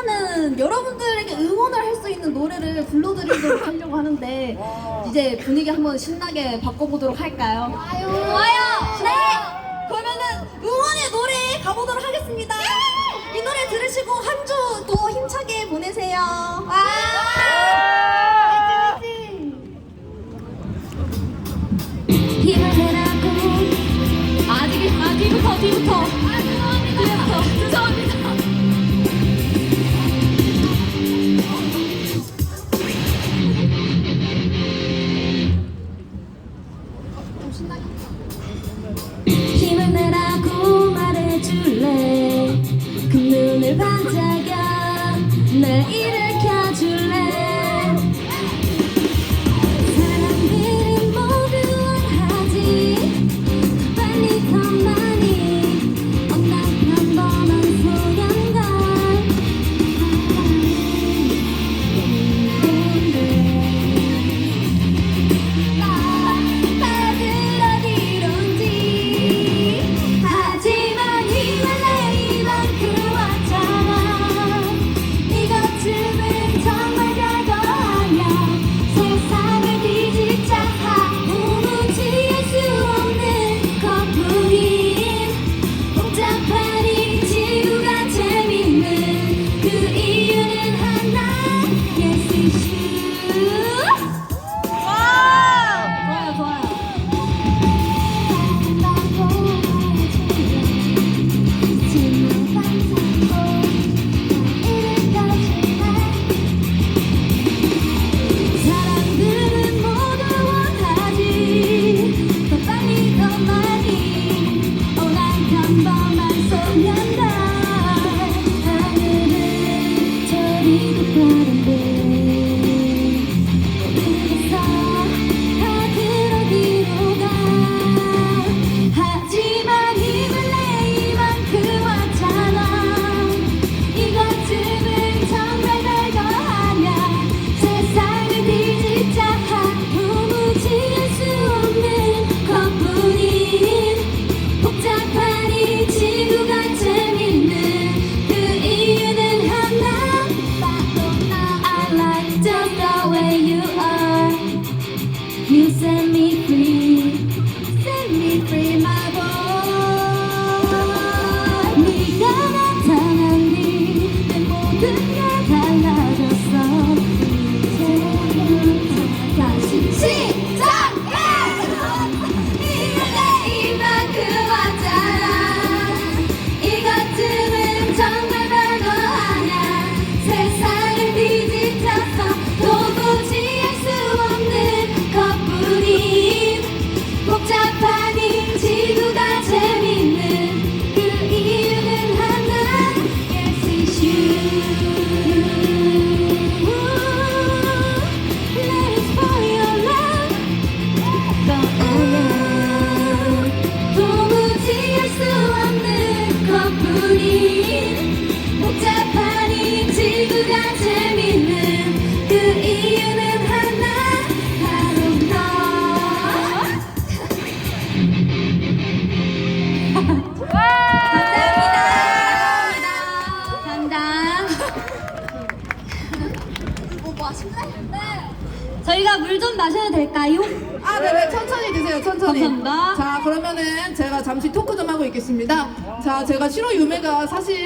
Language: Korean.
신나는 여러분들에게 응원을 할 수 있는 노래를 불러드리도록 하려고 하는데 이제 분위기 한번 신나게 바꿔보도록 할까요? 와요! 네! 그러면은 응원의 노래 가보도록 하겠습니다. 이 노래 들으시고 한 주. 힘을 내라고 말해줄래? 그 눈을 반짝여 날 이래 me free, set me free, my. 저희가 물 좀 마셔도 될까요? 아, 네네. 천천히 드세요, 천천히. 감사합니다. 자, 그러면은 제가 잠시 토크 좀 하고 있겠습니다. 자, 제가 시로 유메가 사실